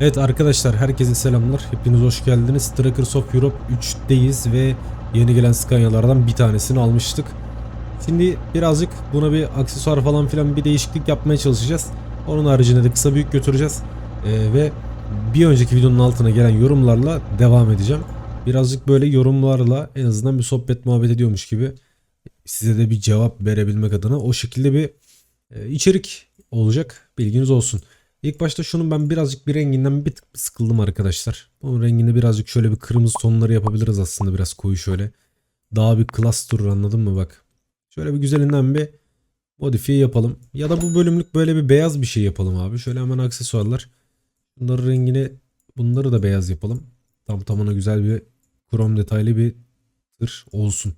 Evet arkadaşlar herkese selamlar. Hepiniz hoş geldiniz. Trackers of Europe 3'teyiz ve yeni gelen Scania'lardan bir tanesini almıştık. Şimdi birazcık buna bir aksesuar falan filan bir değişiklik yapmaya çalışacağız. Onun haricinde de kısa büyük götüreceğiz. Ee, ve bir önceki videonun altına gelen yorumlarla devam edeceğim. Birazcık böyle yorumlarla en azından bir sohbet muhabbet ediyormuş gibi size de bir cevap verebilmek adına o şekilde bir e, içerik olacak. Bilginiz olsun. İlk başta şunun ben birazcık bir renginden bir tık sıkıldım arkadaşlar. Bunun renginde birazcık şöyle bir kırmızı tonları yapabiliriz aslında biraz koyu şöyle. Daha bir klas durur anladın mı bak. Şöyle bir güzelinden bir modifiye yapalım. Ya da bu bölümlük böyle bir beyaz bir şey yapalım abi. Şöyle hemen aksesuarlar. Bunların rengini bunları da beyaz yapalım. Tam tamına güzel bir krom detaylı bir tır olsun.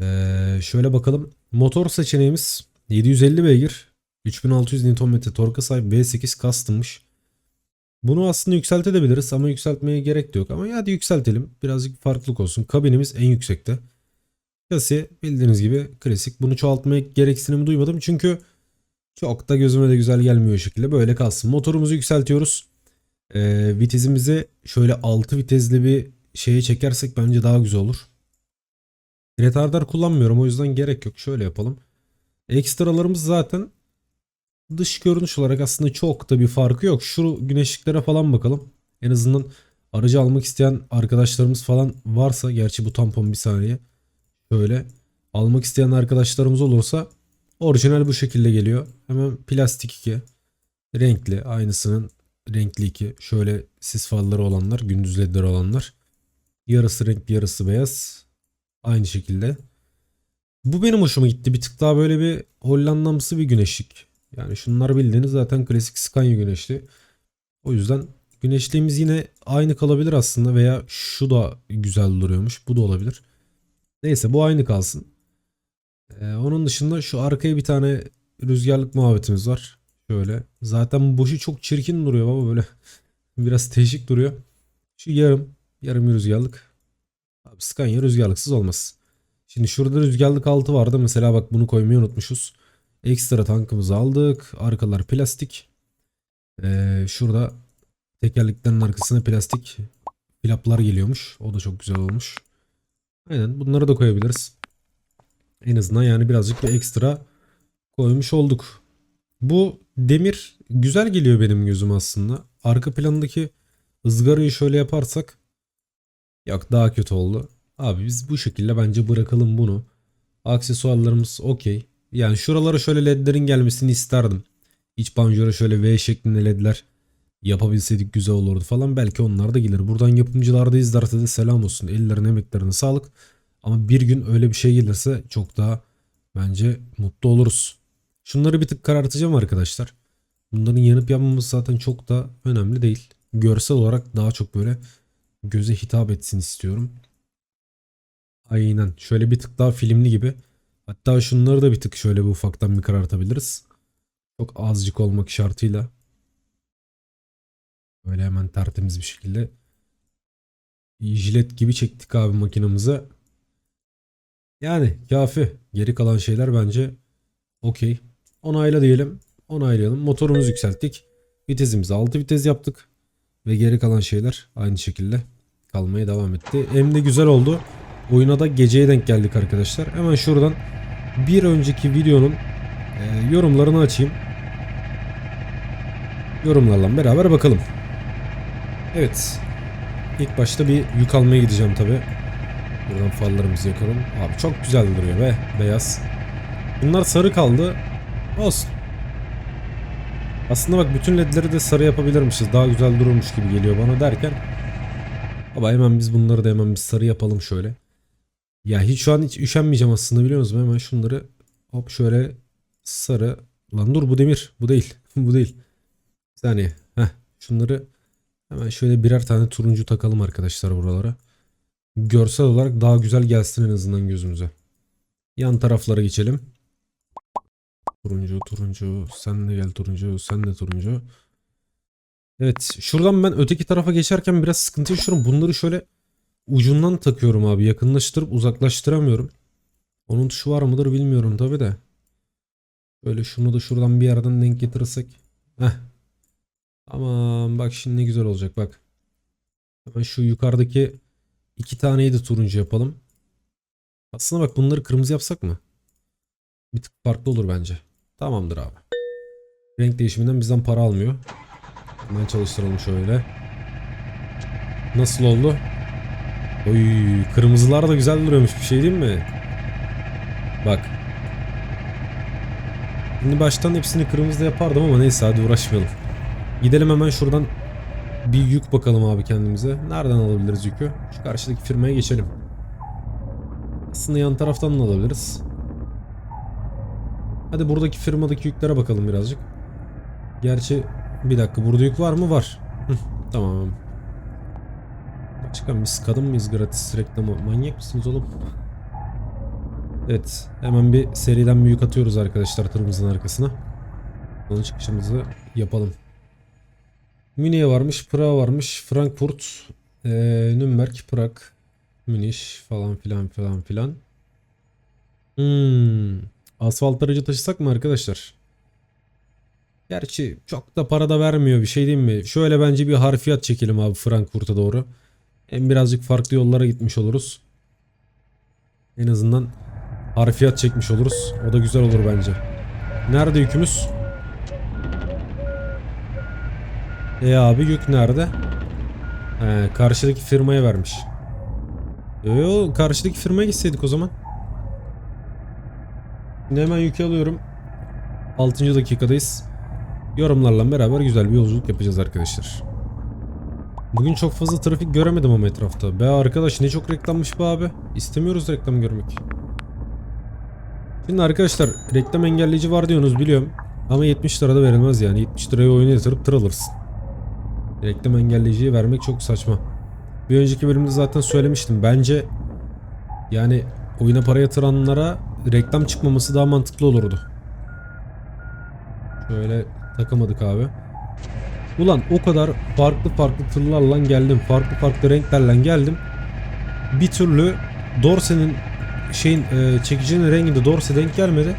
Ee, şöyle bakalım. Motor seçeneğimiz 750 beygir. 3600 Nm torka sahip V8 custom'mış. Bunu aslında yükseltebiliriz ama yükseltmeye gerek de yok. Ama hadi yükseltelim. Birazcık farklılık olsun. Kabinimiz en yüksekte. Şasi bildiğiniz gibi klasik. Bunu çoğaltmaya gereksinimi duymadım. Çünkü çok da gözüme de güzel gelmiyor şekilde. Böyle kalsın. Motorumuzu yükseltiyoruz. Ee, vitesimizi şöyle 6 vitesli bir şeye çekersek bence daha güzel olur. Retardar kullanmıyorum o yüzden gerek yok. Şöyle yapalım. Ekstralarımız zaten dış görünüş olarak aslında çok da bir farkı yok. Şu güneşliklere falan bakalım. En azından aracı almak isteyen arkadaşlarımız falan varsa gerçi bu tampon bir saniye. Şöyle almak isteyen arkadaşlarımız olursa orijinal bu şekilde geliyor. Hemen plastik 2 renkli aynısının renkli 2 şöyle sis farları olanlar gündüz ledleri olanlar. Yarısı renkli yarısı beyaz. Aynı şekilde. Bu benim hoşuma gitti. Bir tık daha böyle bir Hollandamsı bir güneşlik. Yani şunlar bildiğiniz zaten klasik Scania güneşli. O yüzden güneşliğimiz yine aynı kalabilir aslında veya şu da güzel duruyormuş. Bu da olabilir. Neyse bu aynı kalsın. Ee, onun dışında şu arkaya bir tane rüzgarlık muhabbetimiz var. Şöyle. Zaten boşu çok çirkin duruyor baba böyle. Biraz teşik duruyor. Şu yarım. Yarım rüzgarlık. Abi Scania rüzgarlıksız olmaz. Şimdi şurada rüzgarlık altı vardı. Mesela bak bunu koymayı unutmuşuz. Ekstra tankımızı aldık. Arkalar plastik. Ee, şurada tekerleklerin arkasına plastik flaplar geliyormuş. O da çok güzel olmuş. Aynen bunları da koyabiliriz. En azından yani birazcık bir ekstra koymuş olduk. Bu demir güzel geliyor benim gözüm aslında. Arka plandaki ızgarayı şöyle yaparsak yok daha kötü oldu. Abi biz bu şekilde bence bırakalım bunu. Aksesuarlarımız okey. Yani şuralara şöyle ledlerin gelmesini isterdim. İç panjura şöyle V şeklinde ledler yapabilseydik güzel olurdu falan. Belki onlar da gelir. Buradan yapımcılarda izlerse de selam olsun. Ellerine emeklerine sağlık. Ama bir gün öyle bir şey gelirse çok daha bence mutlu oluruz. Şunları bir tık karartacağım arkadaşlar. Bunların yanıp yanmaması zaten çok da önemli değil. Görsel olarak daha çok böyle göze hitap etsin istiyorum. Aynen. Şöyle bir tık daha filmli gibi. Hatta şunları da bir tık şöyle bir ufaktan bir karartabiliriz. Çok azıcık olmak şartıyla. Böyle hemen tertemiz bir şekilde. Jilet gibi çektik abi makinamıza. Yani kafi. Geri kalan şeyler bence okey. Onayla diyelim. Onaylayalım. Motorumuzu yükselttik. Vitesimizi 6 vites yaptık. Ve geri kalan şeyler aynı şekilde kalmaya devam etti. Hem de güzel oldu. Oyuna da geceye denk geldik arkadaşlar. Hemen şuradan bir önceki videonun e, yorumlarını açayım. Yorumlarla beraber bakalım. Evet. İlk başta bir yük almaya gideceğim tabi. Buradan farlarımızı yakalım. Abi çok güzel duruyor be. Beyaz. Bunlar sarı kaldı. Olsun. Aslında bak bütün ledleri de sarı yapabilirmişiz. Daha güzel dururmuş gibi geliyor bana derken. Ama hemen biz bunları da hemen bir sarı yapalım şöyle. Ya hiç şu an hiç üşenmeyeceğim aslında biliyor musunuz? Hemen şunları hop şöyle sarı. Lan dur bu demir. Bu değil. bu değil. Bir saniye. Heh, şunları hemen şöyle birer tane turuncu takalım arkadaşlar buralara. Görsel olarak daha güzel gelsin en azından gözümüze. Yan taraflara geçelim. Turuncu, turuncu. Sen de gel turuncu. Sen de turuncu. Evet. Şuradan ben öteki tarafa geçerken biraz sıkıntı yaşıyorum. Bunları şöyle ucundan takıyorum abi. Yakınlaştırıp uzaklaştıramıyorum. Onun tuşu var mıdır bilmiyorum tabi de. Böyle şunu da şuradan bir yerden denk getirirsek. Heh. Aman bak şimdi ne güzel olacak bak. Hemen şu yukarıdaki iki taneyi de turuncu yapalım. Aslında bak bunları kırmızı yapsak mı? Bir tık farklı olur bence. Tamamdır abi. Renk değişiminden bizden para almıyor. Hemen çalıştıralım şöyle. Nasıl oldu? Oy kırmızılar da güzel duruyormuş bir şey değil mi? Bak. Şimdi baştan hepsini kırmızı yapardım ama neyse hadi uğraşmayalım. Gidelim hemen şuradan bir yük bakalım abi kendimize. Nereden alabiliriz yükü? Şu karşıdaki firmaya geçelim. Aslında yan taraftan da alabiliriz. Hadi buradaki firmadaki yüklere bakalım birazcık. Gerçi bir dakika burada yük var mı? Var. Tamam. Başkan biz kadın mıyız gratis reklamı? Manyak mısınız oğlum? Evet. Hemen bir seriden bir yük atıyoruz arkadaşlar tırımızın arkasına. Onun çıkışımızı yapalım. Münih'e varmış, Prag'a varmış, Frankfurt, ee, Nürnberg, Prag, Münih falan filan falan filan. Hmm. Asfalt aracı taşısak mı arkadaşlar? Gerçi çok da para da vermiyor bir şey değil mi? Şöyle bence bir harfiyat çekelim abi Frankfurt'a doğru. Hem birazcık farklı yollara gitmiş oluruz. En azından harfiyat çekmiş oluruz. O da güzel olur bence. Nerede yükümüz? E abi yük nerede? He, karşıdaki firmaya vermiş. Yo karşıdaki firmaya gitseydik o zaman. Şimdi hemen yükü alıyorum. 6. dakikadayız. Yorumlarla beraber güzel bir yolculuk yapacağız arkadaşlar. Bugün çok fazla trafik göremedim ama etrafta. Be arkadaş ne çok reklammış be abi. İstemiyoruz reklam görmek. Şimdi arkadaşlar reklam engelleyici var diyorsunuz biliyorum. Ama 70 lirada verilmez yani. 70 liraya oyunu yatırıp tır alırsın. Reklam engelleyiciyi vermek çok saçma. Bir önceki bölümde zaten söylemiştim. Bence yani oyuna para yatıranlara reklam çıkmaması daha mantıklı olurdu. Şöyle takamadık abi. Ulan o kadar farklı farklı tırlarla geldim. Farklı farklı renklerle geldim. Bir türlü Dorse'nin şeyin e, çekicinin renginde Dorse denk gelmedi.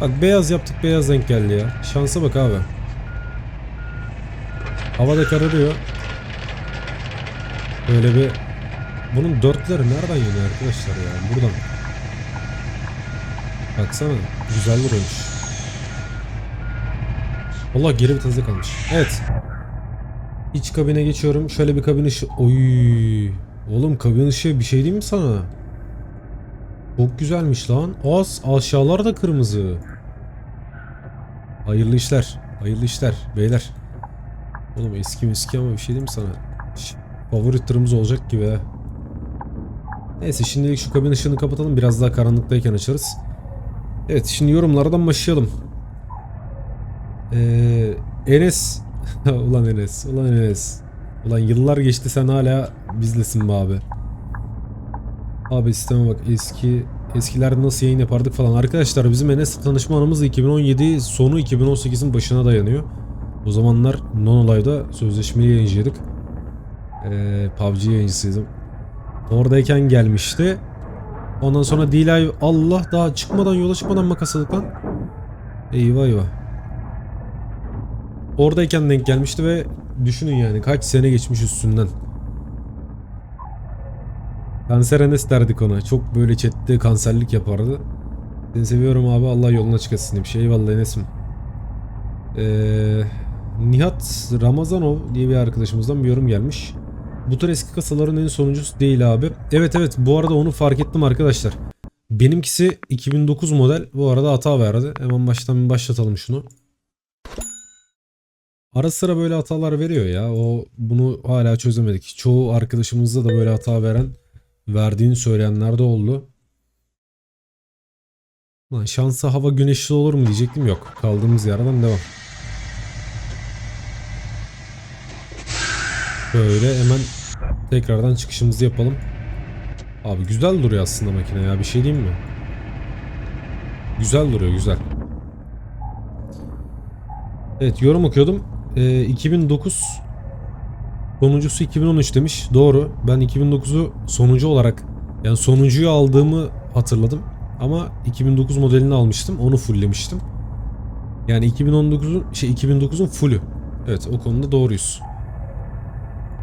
Bak beyaz yaptık beyaz denk geldi ya. Şansa bak abi. Havada kararıyor. Böyle bir bunun dörtleri nereden yanıyor arkadaşlar ya? Buradan. Baksana güzel duruyormuş. Allah geri viteste kalmış. Evet. İç kabine geçiyorum. Şöyle bir kabin ışığı. Oy. Oğlum kabin ışığı bir şey değil mi sana? Çok güzelmiş lan. Az aşağılar da kırmızı. Hayırlı işler. Hayırlı işler beyler. Oğlum eski eski ama bir şey değil mi sana? Şş, favori tırımız olacak gibi ha. Neyse şimdilik şu kabin ışığını kapatalım. Biraz daha karanlıktayken açarız. Evet şimdi yorumlardan başlayalım. Ee, Enes. ulan Enes. Ulan Enes. Ulan yıllar geçti sen hala bizlesin be abi. Abi sisteme bak eski eskilerde nasıl yayın yapardık falan. Arkadaşlar bizim Enes'le tanışma anımız 2017 sonu 2018'in başına dayanıyor. O zamanlar Nonolive'da sözleşmeli yayıncıydık. Ee, PUBG yayıncısıydım. Oradayken gelmişti. Ondan sonra D-Live Allah daha çıkmadan yola çıkmadan makasadık lan. Eyvah eyvah. Oradayken denk gelmişti ve düşünün yani kaç sene geçmiş üstünden. Kanser Enes derdik ona. Çok böyle chatte kanserlik yapardı. Seni seviyorum abi Allah yoluna çıkasın demiş. Eyvallah Enes'im. Ee, Nihat Ramazanov diye bir arkadaşımızdan bir yorum gelmiş. Bu tür eski kasaların en sonuncusu değil abi. Evet evet bu arada onu fark ettim arkadaşlar. Benimkisi 2009 model. Bu arada hata verdi. Hemen baştan başlatalım şunu. Ara sıra böyle hatalar veriyor ya. O bunu hala çözemedik. Çoğu arkadaşımızda da böyle hata veren, verdiğini söyleyenler de oldu. Lan şansa hava güneşli olur mu diyecektim yok. Kaldığımız yerden devam. Böyle hemen tekrardan çıkışımızı yapalım. Abi güzel duruyor aslında makine ya bir şey diyeyim mi? Güzel duruyor güzel. Evet yorum okuyordum. Ee, 2009 sonuncusu 2013 demiş. Doğru. Ben 2009'u sonuncu olarak yani sonuncuyu aldığımı hatırladım. Ama 2009 modelini almıştım. Onu fulllemiştim. Yani 2019'un şey 2009'un fullü. Evet o konuda doğruyuz.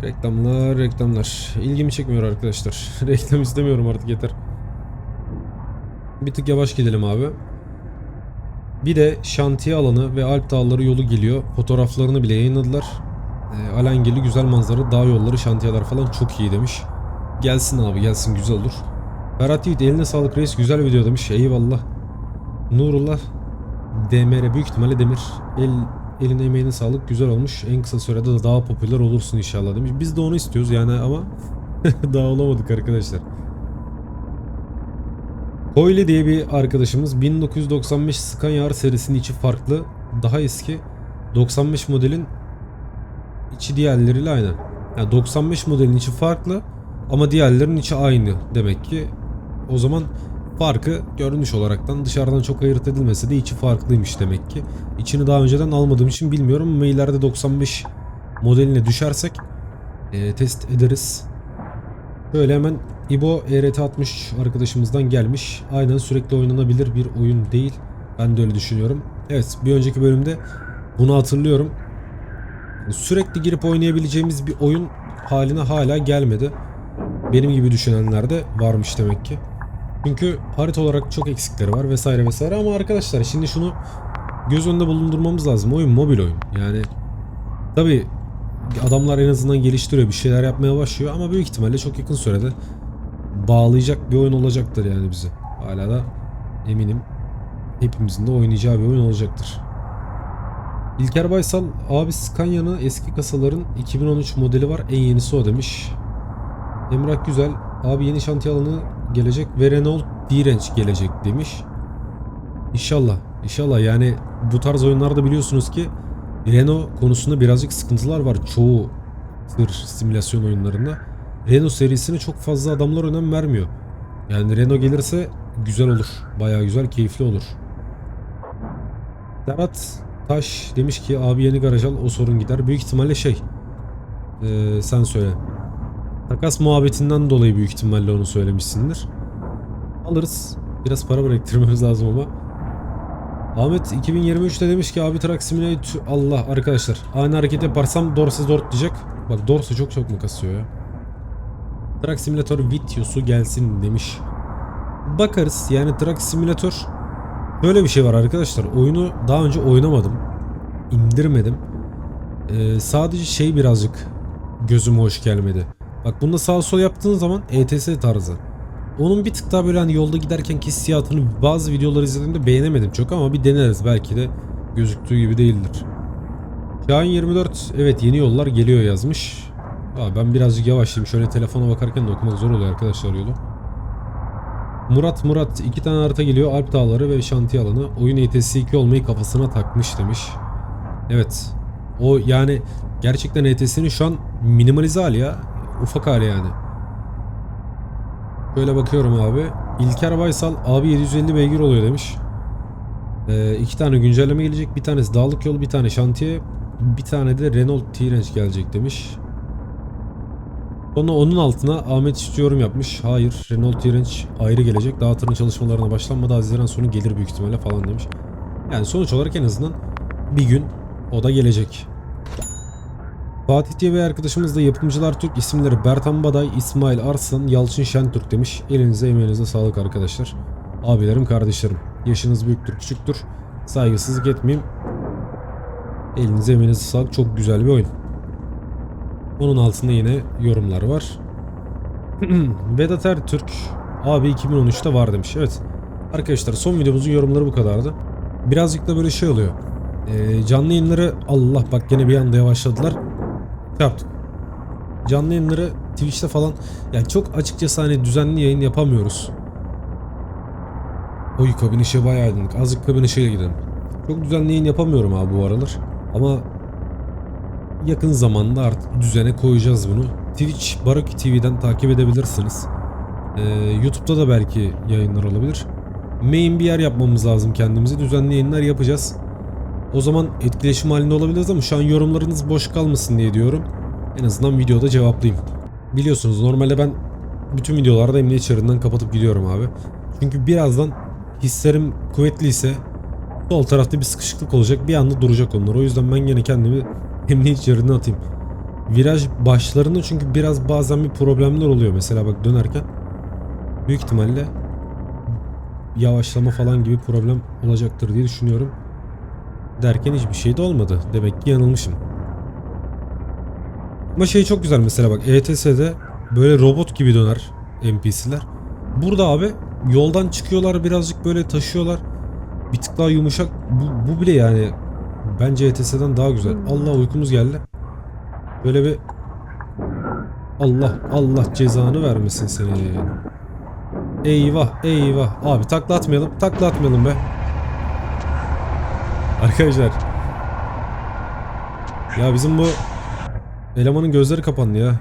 Reklamlar reklamlar. İlgimi çekmiyor arkadaşlar. Reklam istemiyorum artık yeter. Bir tık yavaş gidelim abi. Bir de şantiye alanı ve Alp Dağları yolu geliyor. Fotoğraflarını bile yayınladılar. E, alengili güzel manzara, dağ yolları, şantiyeler falan çok iyi demiş. Gelsin abi gelsin güzel olur. Ferhat Yiğit eline sağlık reis güzel video demiş. Eyvallah. Nurullah DMR büyük ihtimalle Demir. El, eline emeğine sağlık güzel olmuş. En kısa sürede de daha popüler olursun inşallah demiş. Biz de onu istiyoruz yani ama daha olamadık arkadaşlar. Koyle diye bir arkadaşımız 1995 Scania R serisinin içi farklı. Daha eski 95 modelin içi diğerleriyle aynı. Yani 95 modelin içi farklı ama diğerlerinin içi aynı demek ki. O zaman farkı görünüş olaraktan dışarıdan çok ayırt edilmese de içi farklıymış demek ki. İçini daha önceden almadığım için bilmiyorum ama ileride 95 modeline düşersek e, test ederiz. Böyle hemen İbo E ERT63 arkadaşımızdan gelmiş. Aynen sürekli oynanabilir bir oyun değil. Ben de öyle düşünüyorum. Evet bir önceki bölümde bunu hatırlıyorum. Sürekli girip oynayabileceğimiz bir oyun haline hala gelmedi. Benim gibi düşünenler de varmış demek ki. Çünkü harita olarak çok eksikleri var vesaire vesaire ama arkadaşlar şimdi şunu göz önünde bulundurmamız lazım. Oyun mobil oyun. Yani tabi adamlar en azından geliştiriyor bir şeyler yapmaya başlıyor ama büyük ihtimalle çok yakın sürede bağlayacak bir oyun olacaktır yani bizi. Hala da eminim hepimizin de oynayacağı bir oyun olacaktır. İlker Baysal abi Scania'nın eski kasaların 2013 modeli var en yenisi o demiş. Emrah Güzel abi yeni şantiye alanı gelecek ve Renault D-Range gelecek demiş. İnşallah. İnşallah yani bu tarz oyunlarda biliyorsunuz ki Renault konusunda birazcık sıkıntılar var çoğu tır simülasyon oyunlarında. Renault serisine çok fazla adamlar önem vermiyor. Yani Renault gelirse güzel olur. Bayağı güzel, keyifli olur. Serhat Taş demiş ki abi yeni garaj al o sorun gider. Büyük ihtimalle şey ee, sen söyle. Takas muhabbetinden dolayı büyük ihtimalle onu söylemişsindir. Alırız. Biraz para biriktirmemiz lazım ama. Ahmet 2023'te demiş ki abi Truck Simulator Allah arkadaşlar aynı hareket yaparsam Dorse Dort diyecek. Bak Dorse çok çok mu kasıyor ya. Truck Simulator videosu gelsin demiş. Bakarız yani Truck Simulator böyle bir şey var arkadaşlar. Oyunu daha önce oynamadım. indirmedim. Ee, sadece şey birazcık gözüme hoş gelmedi. Bak bunda sağ sol yaptığın zaman ETS tarzı. Onun bir tık daha böyle hani yolda giderken hissiyatını bazı videoları izlediğimde beğenemedim çok ama bir deneriz belki de gözüktüğü gibi değildir. Şahin 24 evet yeni yollar geliyor yazmış. Aa, ben birazcık yavaşlayayım şöyle telefona bakarken de okumak zor oluyor arkadaşlar yolu. Murat Murat iki tane harita geliyor Alp Dağları ve Şantiye alanı. Oyun ETS 2 olmayı kafasına takmış demiş. Evet. O yani gerçekten ETS'nin şu an minimalize hali ya. Ufak hali yani. Böyle bakıyorum abi. İlker Baysal abi 750 beygir oluyor demiş. Ee, iki tane güncelleme gelecek. Bir tanesi dağlık yol, bir tane şantiye. Bir tane de Renault T-Range gelecek demiş. Sonra onun altına Ahmet Çift yorum yapmış. Hayır Renault T-Range ayrı gelecek. Dağıtırın çalışmalarına başlanmadı. Haziran sonu gelir büyük ihtimalle falan demiş. Yani sonuç olarak en azından bir gün o da gelecek. Fatih diye bir arkadaşımız da yapımcılar Türk isimleri Bertan Baday, İsmail Arslan, Yalçın Şentürk demiş. Elinize emeğinize sağlık arkadaşlar. Abilerim kardeşlerim. Yaşınız büyüktür küçüktür. Saygısızlık etmeyeyim. Elinize emeğinize sağlık. Çok güzel bir oyun. Onun altında yine yorumlar var. Vedat Ertürk abi 2013'te var demiş. Evet. Arkadaşlar son videomuzun yorumları bu kadardı. Birazcık da böyle şey oluyor. Ee, canlı yayınları Allah bak gene bir anda yavaşladılar. Şey yaptık. Canlı yayınları Twitch'te falan yani çok açıkçası hani düzenli yayın yapamıyoruz. Oy kabin ışığı bayağı aydınlık. Azıcık kabin ışığıyla gidelim. Çok düzenli yayın yapamıyorum abi bu aralar. Ama yakın zamanda artık düzene koyacağız bunu. Twitch Baroki TV'den takip edebilirsiniz. Ee, YouTube'da da belki yayınlar olabilir. Main bir yer yapmamız lazım kendimize. Düzenli yayınlar yapacağız. O zaman etkileşim halinde olabiliriz ama şu an yorumlarınız boş kalmasın diye diyorum. En azından videoda cevaplayayım. Biliyorsunuz normalde ben bütün videolarda emniyet şeridinden kapatıp gidiyorum abi. Çünkü birazdan hislerim kuvvetliyse sol tarafta bir sıkışıklık olacak bir anda duracak onlar. O yüzden ben yine kendimi emniyet şeridine atayım. Viraj başlarında çünkü biraz bazen bir problemler oluyor. Mesela bak dönerken büyük ihtimalle yavaşlama falan gibi problem olacaktır diye düşünüyorum. Derken hiçbir şey de olmadı. Demek ki yanılmışım. Ama şey çok güzel mesela bak ETS'de böyle robot gibi döner NPC'ler. Burada abi yoldan çıkıyorlar birazcık böyle taşıyorlar. Bir tık daha yumuşak. Bu, bu bile yani bence ETS'den daha güzel. Allah uykumuz geldi. Böyle bir Allah Allah cezanı vermesin seni. Eyvah eyvah. Abi takla atmayalım. Takla atmayalım be. Arkadaşlar. Ya bizim bu elemanın gözleri kapandı ya.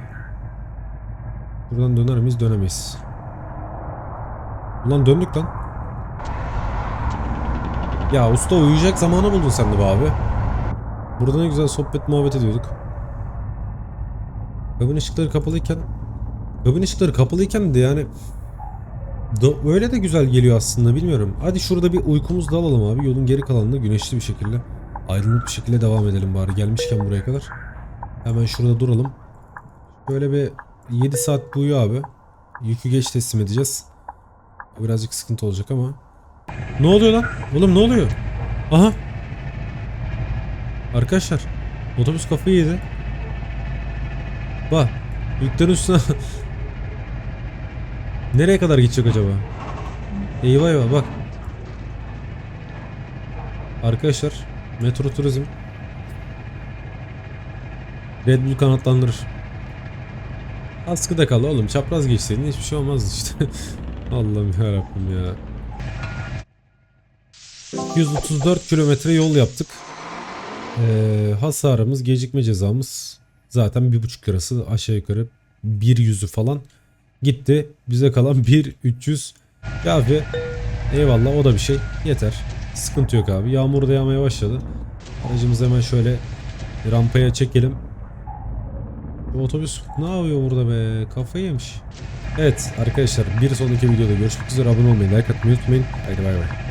Buradan döner miyiz? Dönemeyiz. Ulan döndük lan. Ya usta uyuyacak zamanı buldun sen de be abi. Burada ne güzel sohbet muhabbet ediyorduk. Kabin ışıkları kapalıyken Kabin ışıkları kapalıyken de yani da, öyle de güzel geliyor aslında bilmiyorum. Hadi şurada bir uykumuzu da alalım abi. Yolun geri kalanında güneşli bir şekilde aydınlık bir şekilde devam edelim bari gelmişken buraya kadar. Hemen şurada duralım. Böyle bir 7 saat uyuyor abi. Yükü geç teslim edeceğiz. Birazcık sıkıntı olacak ama. Ne oluyor lan? Oğlum ne oluyor? Aha. Arkadaşlar. Otobüs kafayı yedi. Bak. Yüklerin üstüne. Nereye kadar gidecek acaba? Eyvah eyvah bak. Arkadaşlar. Metro turizm. Red Bull kanatlandırır. Askıda kal oğlum. Çapraz geçseydin hiçbir şey olmazdı işte. Allah'ım yarabbim ya. 134 kilometre yol yaptık. Ee, hasarımız, gecikme cezamız zaten bir buçuk lirası aşağı yukarı bir yüzü falan gitti. Bize kalan 1.300 kafi. Eyvallah o da bir şey. Yeter. Sıkıntı yok abi. Yağmur da yağmaya başladı. Aracımızı hemen şöyle rampaya çekelim. Bu otobüs ne yapıyor burada be? Kafayı yemiş. Evet arkadaşlar bir sonraki videoda görüşmek üzere. Abone olmayı, like atmayı unutmayın. Haydi bay bay.